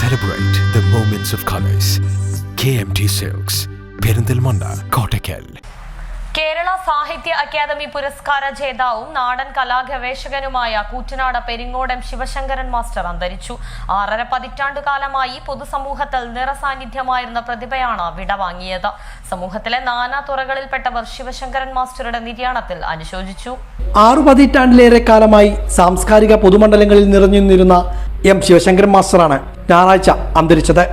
Celebrate the moments of colors. KMT Silks, Perinthalmanna Kottakkal Kerala Sahitya Akademi പുരസ്കാര ജേതാവും നാടൻ കലാഗവേഷകനുമായ കൂറ്റനാട് പെരിങ്ങോടം ശിവശങ്കരൻ മാസ്റ്റർ അന്തരിച്ചു ആറര പതിറ്റാണ്ടു കാലമായി പൊതുസമൂഹത്തിൽ നിറസാന്നിധ്യമായിരുന്ന പ്രതിഭയാണ് വിടവാങ്ങിയത്. സമൂഹത്തിലെ നാനാ തുറകളിൽപ്പെട്ടവർ ശിവശങ്കരൻ മാസ്റ്ററുടെ നിര്യാണത്തിൽ അനുശോചിച്ചു. ആറു പതിറ്റാണ്ടിലേറെ കാലമായി സാംസ്കാരിക പൊതുമണ്ഡലങ്ങളിൽ നിറഞ്ഞു നിന്നിരുന്ന എം. ശിവശങ്കരൻ മാസ്റ്ററാണ് ഞായറാഴ്ച അന്തരിച്ചത്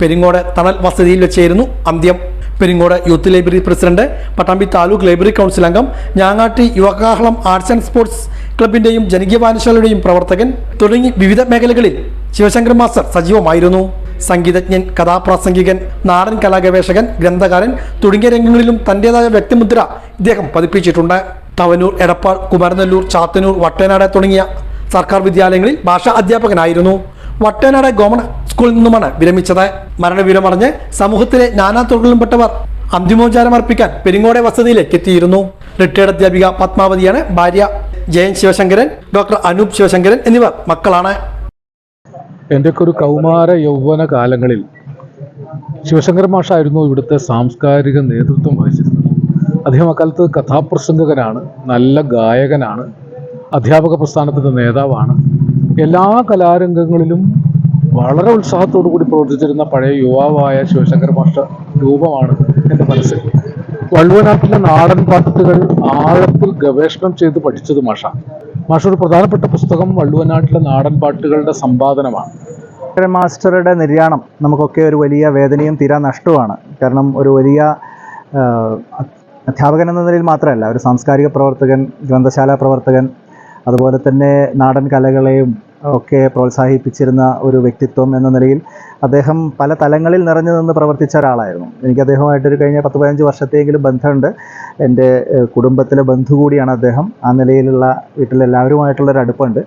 പെരിങ്ങോട് തണൽ വസതിയിൽ വെച്ചായിരുന്നു അന്ത്യം. Peringode youth library president Pattambi taluk library council അംഗം ഞാങ്ങാട്ടി യുവകാഹളം ആർട്സ് ആൻഡ് സ്പോർട്സ് ക്ലബിന്റെയും ജനകീയ വായനശാലയുടെയും പ്രവർത്തകൻ തുടങ്ങി വിവിധ മേഖലകളിൽ ശിവശങ്കർ മാസ്റ്റർ സജീവമായിരുന്നു. സംഗീതജ്ഞൻ കഥാപ്രാസംഗികൻ നാടൻ കലാഗവേഷകൻ ഗ്രന്ഥകാരൻ തുടങ്ങിയ രംഗങ്ങളിലും തന്റേതായ വ്യക്തിമുദ്ര ഇദ്ദേഹം പതിപ്പിച്ചിട്ടുണ്ട്. തവനൂർ എടപ്പാൾ കുമരനെല്ലൂർ ചാത്തനൂർ വട്ടേനാട് തുടങ്ങിയ സർക്കാർ വിദ്യാലയങ്ങളിൽ ഭാഷാ അധ്യാപകനായിരുന്നു. വട്ടേനാട് ഗവൺമെന്റ് സ്കൂളിൽ നിന്നുമാണ് വിരമിച്ചത്. മരണവിവരമറിഞ്ഞ് സമൂഹത്തിലെ നാനാ തുറകളിലുംപ്പെട്ടവർ അന്തിമോപചാരം അർപ്പിക്കാൻ പെരിങ്ങോടെ വസതിയിലേക്ക് എത്തിയിരുന്നു. റിട്ടയർഡ് അധ്യാപിക പത്മാവതിയാണ് ഭാര്യ ജയൻ ശിവശങ്കരൻ ഡോക്ടർ അനൂപ് ശിവശങ്കരൻ എന്നിവർ മക്കളാണ്. എന്റെയൊക്കെ ഒരു കൗമാര യൗവന കാലങ്ങളിൽ ശിവശങ്കർ മാഷായിരുന്നു ഇവിടുത്തെ സാംസ്കാരിക നേതൃത്വം വഹിച്ചിരുന്നത്. അദ്ദേഹം അക്കാലത്ത് കഥാപ്രസംഗകനാണ് നല്ല ഗായകനാണ് അധ്യാപക പ്രസ്ഥാനത്തിന്റെ നേതാവാണ്. എല്ലാ കലാരംഗങ്ങളിലും വളരെ ഉത്സാഹത്തോടു കൂടി പ്രവർത്തിച്ചിരുന്ന പഴയ യുവാവായ ശിവശങ്കർ മാസ്റ്റർ രൂപമാണ് എന്റെ മനസ്സിൽ. വള്ളുവനാട്ടിലെ നാടൻ പാട്ടുകൾ ആഴത്തിൽ ഗവേഷണം ചെയ്ത് പഠിച്ചത് മാഷ. മാഷ ഒരു പ്രധാനപ്പെട്ട പുസ്തകം വള്ളുവനാട്ടിലെ നാടൻ പാട്ടുകളുടെ സമ്പാദനമാണ്. മാസ്റ്ററുടെ നിര്യാണം നമുക്കൊക്കെ ഒരു വലിയ വേദനയും തീരാ നഷ്ടവുമാണ്. കാരണം ഒരു വലിയ അധ്യാപകൻ എന്ന നിലയിൽ മാത്രമല്ല ഒരു സാംസ്കാരിക പ്രവർത്തകൻ ഗ്രന്ഥശാല പ്രവർത്തകൻ അതുപോലെ തന്നെ നാടൻ കലകളെയും ഒക്കെ പ്രോത്സാഹിപ്പിച്ചിരുന്ന ഒരു വ്യക്തിത്വം എന്ന നിലയിൽ അദ്ദേഹം പല തലങ്ങളിൽ നിറഞ്ഞു നിന്ന് പ്രവർത്തിച്ച ഒരാളായിരുന്നു. എനിക്ക് അദ്ദേഹമായിട്ടൊരു കഴിഞ്ഞ പത്ത് പതിനഞ്ച് വർഷത്തെങ്കിലും ബന്ധമുണ്ട്. എന്റെ കുടുംബത്തിലെ ബന്ധു കൂടിയാണ് അദ്ദേഹം. ആ നിലയിലുള്ള വീട്ടിലെല്ലാവരുമായിട്ടുള്ളൊരു അടുപ്പമുണ്ട്.